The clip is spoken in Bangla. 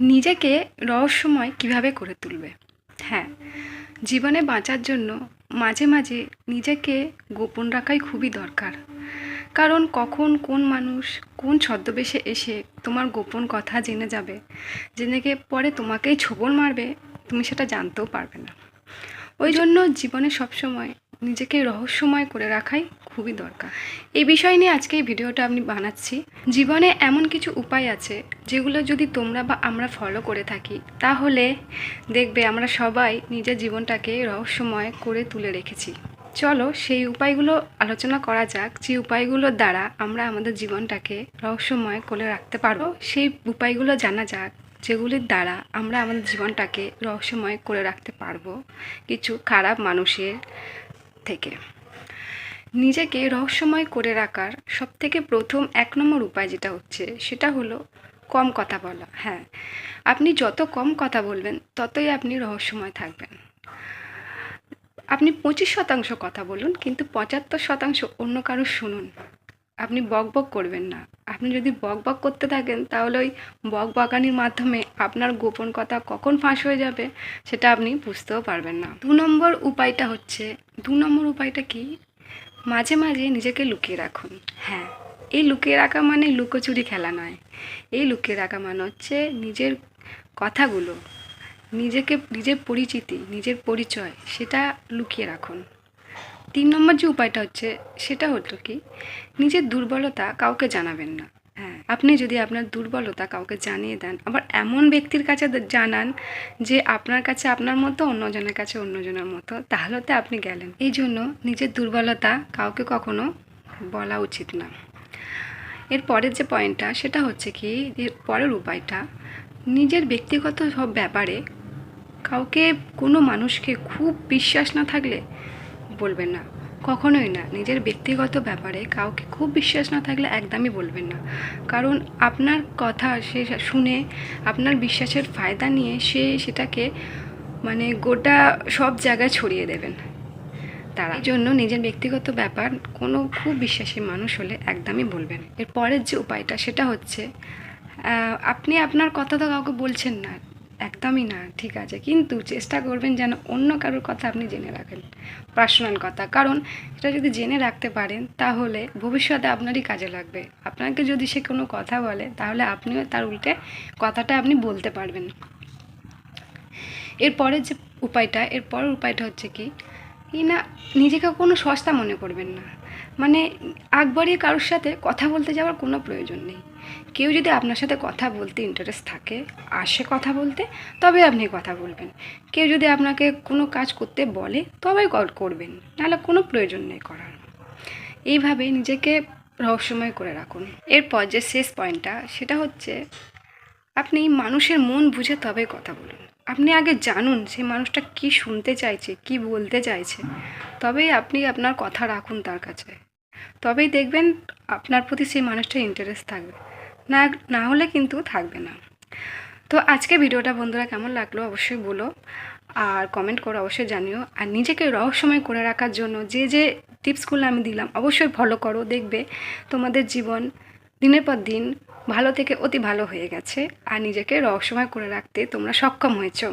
নিজেকে রহস্যময় কীভাবে করে তুলবে? হ্যাঁ জীবনে বাঁচার জন্য মাঝে মাঝে নিজেকে গোপন রাখাই খুবই দরকার। কারণ কখন কোন মানুষ কোন ছদ্মবেশে এসে তোমার গোপন কথা জেনে যাবে, জেনে গিয়ে পরে তোমাকেই ছোবল মারবে, তুমি সেটা জানতেও পারবে না। ওই জন্য জীবনে সবসময় নিজেকে রহস্যময় করে রাখাই খুবই দরকার। এই বিষয় নিয়ে আজকে এই ভিডিওটা আমি বানাচ্ছি। জীবনে এমন কিছু উপায় আছে যেগুলো যদি তোমরা বা আমরা ফলো করে থাকি, তাহলে দেখবে আমরা সবাই নিজের জীবনটাকে রহস্যময় করে তুলে রেখেছি। চলো সেই উপায়গুলো আলোচনা করা যাক, যে উপায়গুলোর দ্বারা আমরা আমাদের জীবনটাকে রহস্যময় করে রাখতে পারব। সেই উপায়গুলো জানা যাক, যেগুলির দ্বারা আমরা আমাদের জীবনটাকে রহস্যময় করে রাখতে পারব কিছু খারাপ মানুষের থেকে। নিজেকে রহস্যময় করে রাখার সবথেকে প্রথম এক নম্বর উপায় যেটা হচ্ছে, সেটা হলো কম কথা বলা। হ্যাঁ আপনি যত কম কথা বলবেন, ততই আপনি রহস্যময় থাকবেন। আপনি পঁচিশ শতাংশ কথা বলুন, কিন্তু পঁচাত্তর শতাংশ অন্য কারও শুনুন। আপনি বক বক করবেন না। আপনি যদি বক বক করতে থাকেন, তাহলে ওই বক মাধ্যমে আপনার গোপন কথা কখন ফাঁস হয়ে যাবে, সেটা আপনি বুঝতেও পারবেন না। দু নম্বর উপায়টা হচ্ছে, দু নম্বর উপায়টা কি? মাঝে মাঝে নিজেকে লুকিয়ে রাখুন। হ্যাঁ। এই লুকিয়ে রাখা মানে লুকোচুরি খেলা নয়। এই লুকিয়ে রাখা মানে হচ্ছে নিজের কথাগুলো নিজেকে নিজের পরিচিতি নিজের পরিচয় সেটা লুকিয়ে রাখুন। তিন নম্বর যে উপায়টা হচ্ছে সেটা হলো কি নিজের দুর্বলতা কাউকে জানাবেন না। আপনি যদি আপনার দুর্বলতা কাউকে জানিয়ে দেন, আবার এমন ব্যক্তির কাছে জানান যে আপনার কাছে আপনার মতো, অন্যজনের কাছে অন্যজনের মতো তাহলে তো আপনি গেলেন। এই জন্য নিজের দুর্বলতা কাউকে কখনো বলা উচিত না। এর পরের যে পয়েন্টটা, সেটা হচ্ছে কি, এর পরের উপায়টা, নিজের ব্যক্তিগত সব ব্যাপারে কাউকে, কোনো মানুষকে খুব বিশ্বাস না থাকলে বলবেন না। কখনোই না। নিজের ব্যক্তিগত ব্যাপারে কাউকে খুব বিশ্বাস না থাকলে একদমই বলবেন না। কারণ আপনার কথা সে শুনে, আপনার বিশ্বাসের ফায়দা নিয়ে সে সেটাকে মানে গোটা সব জায়গায় ছড়িয়ে দেবেন। তারা জন্য নিজের ব্যক্তিগত ব্যাপার কোনো খুব বিশ্বাসী মানুষ হলে একদমই বলবেন এর পরের যে উপায়টা সেটা হচ্ছে আপনি আপনার কথা তো কাউকে বলছেন না। একদমই না, ঠিক আছে। কিন্তু চেষ্টা করবেন যেন অন্য কারোর কথা আপনি জেনে রাখেন পার্সোনাল কথা। কারণ এটা যদি জেনে রাখতে পারেন, তাহলে ভবিষ্যতে আপনারই কাজে লাগবে। আপনাকে যদি সে কোনো কথা বলে, তাহলে আপনিও তার উল্টে কথাটা আপনি বলতে পারবেন। এরপরের যে উপায়টা এর পরের উপায়টা হচ্ছে কি না, নিজেকে কোনো সস্তা মনে করবেন না। মানে বাড়িয়ে কারোর সাথে কথা বলতে যাওয়ার কোনো প্রয়োজন নেই। কেউ যদি আপনার সাথে কথা বলতে ইন্টারেস্ট থাকে, আসে কথা বলতে, তবে আপনি কথা বলবেন। কেউ যদি আপনাকে কোনো কাজ করতে বলে তবে করবেন। নাহলে কোনো প্রয়োজন নেই করার। এইভাবে নিজেকে রহস্যময় করে রাখুন। এরপর যে শেষ পয়েন্টটা, সেটা হচ্ছে আপনি মানুষের মন বুঝে তবে কথা বলুন। আপনি আগে জানুন সেই মানুষটা কি শুনতে চাইছে, কি বলতে চাইছে। তবেই আপনি আপনার কথা রাখুন তার কাছে। তবেই দেখবেন আপনার প্রতি সেই মানুষটার ইন্টারেস্ট থাকবে। না না হলে কিন্তু থাকবে না। তো আজকে ভিডিওটা বন্ধুরা কেমন লাগল অবশ্যই বলো। আর কমেন্ট করো অবশ্যই জানিও। আর নিজেকে রহস্যময় করে রাখার জন্য যে যে টিপসগুলো আমি দিলাম অবশ্যই ফলো করো, দেখবে তোমাদের জীবন দিনের পর দিন ভালো থেকে অতি ভালো হয়ে গেছে। আর নিজেকে রহস্যময় করে রাখতে তোমরা সক্ষম হয়েছো।